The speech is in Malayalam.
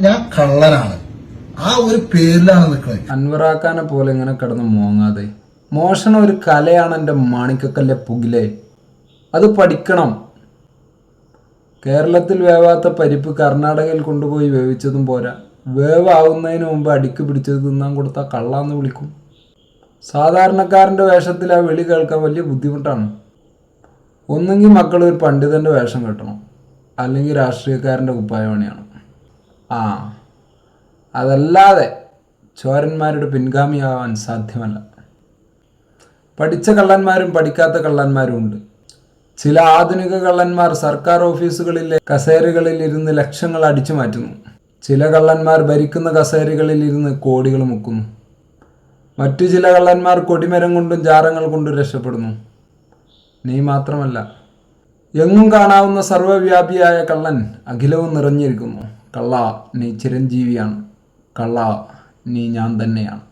ഞാൻ കള്ളനാണ്. ആ ഒരു പേരിലാണ് നിൽക്കുന്നത്. അൻവറാക്കാനെ പോലെ ഇങ്ങനെ കിടന്ന് മോങ്ങാതെ. മോഷണം ഒരു കലയാണ് എന്റെ മാണിക്കക്കല്ലെ പുകിലെ. അത് പഠിക്കണം. കേരളത്തിൽ വേവാത്ത പരിപ്പ് കർണാടകയിൽ കൊണ്ടുപോയി വേവിച്ചതും പോരാ. വേവാവുന്നതിന് മുമ്പ് അടിക്ക് പിടിച്ചത് തിന്നാൻ കൊടുത്താൽ കള്ളാന്ന് വിളിക്കും. സാധാരണക്കാരന്റെ വേഷത്തിൽ ആ വിളി കേൾക്കാൻ വലിയ ബുദ്ധിമുട്ടാണ്. ഒന്നെങ്കിൽ മക്കൾ ഒരു പണ്ഡിതന്റെ വേഷം കെട്ടണം. അല്ലെങ്കിൽ രാഷ്ട്രീയക്കാരന്റെ കുപ്പായപണിയാണ് ആ. അതല്ലാതെ ചോരന്മാരുടെ പിൻഗാമിയാവാൻ സാധ്യമല്ല. പഠിച്ച കള്ളന്മാരും പഠിക്കാത്ത കള്ളന്മാരും ഉണ്ട്. ചില ആധുനിക കള്ളന്മാർ സർക്കാർ ഓഫീസുകളിലെ കസേരകളിൽ ഇരുന്ന് ലക്ഷങ്ങൾ അടിച്ചു മാറ്റുന്നു. ചില കള്ളന്മാർ ഭരിക്കുന്ന കസേരകളിൽ ഇരുന്ന് കോടികൾ മുക്കുന്നു. മറ്റു ചില കള്ളന്മാർ കൊടിമരം കൊണ്ടും ജാറങ്ങൾ കൊണ്ടും രക്ഷപ്പെടുന്നു. നീ മാത്രമല്ല എങ്ങും കാണാവുന്ന സർവവ്യാപിയായ കള്ളൻ അഖിലവും നിറഞ്ഞിരിക്കുന്നു. കള്ള നീ ചിരഞ്ജീവിയാണ്. കള്ള നീ ഞാൻ തന്നെയാണ്.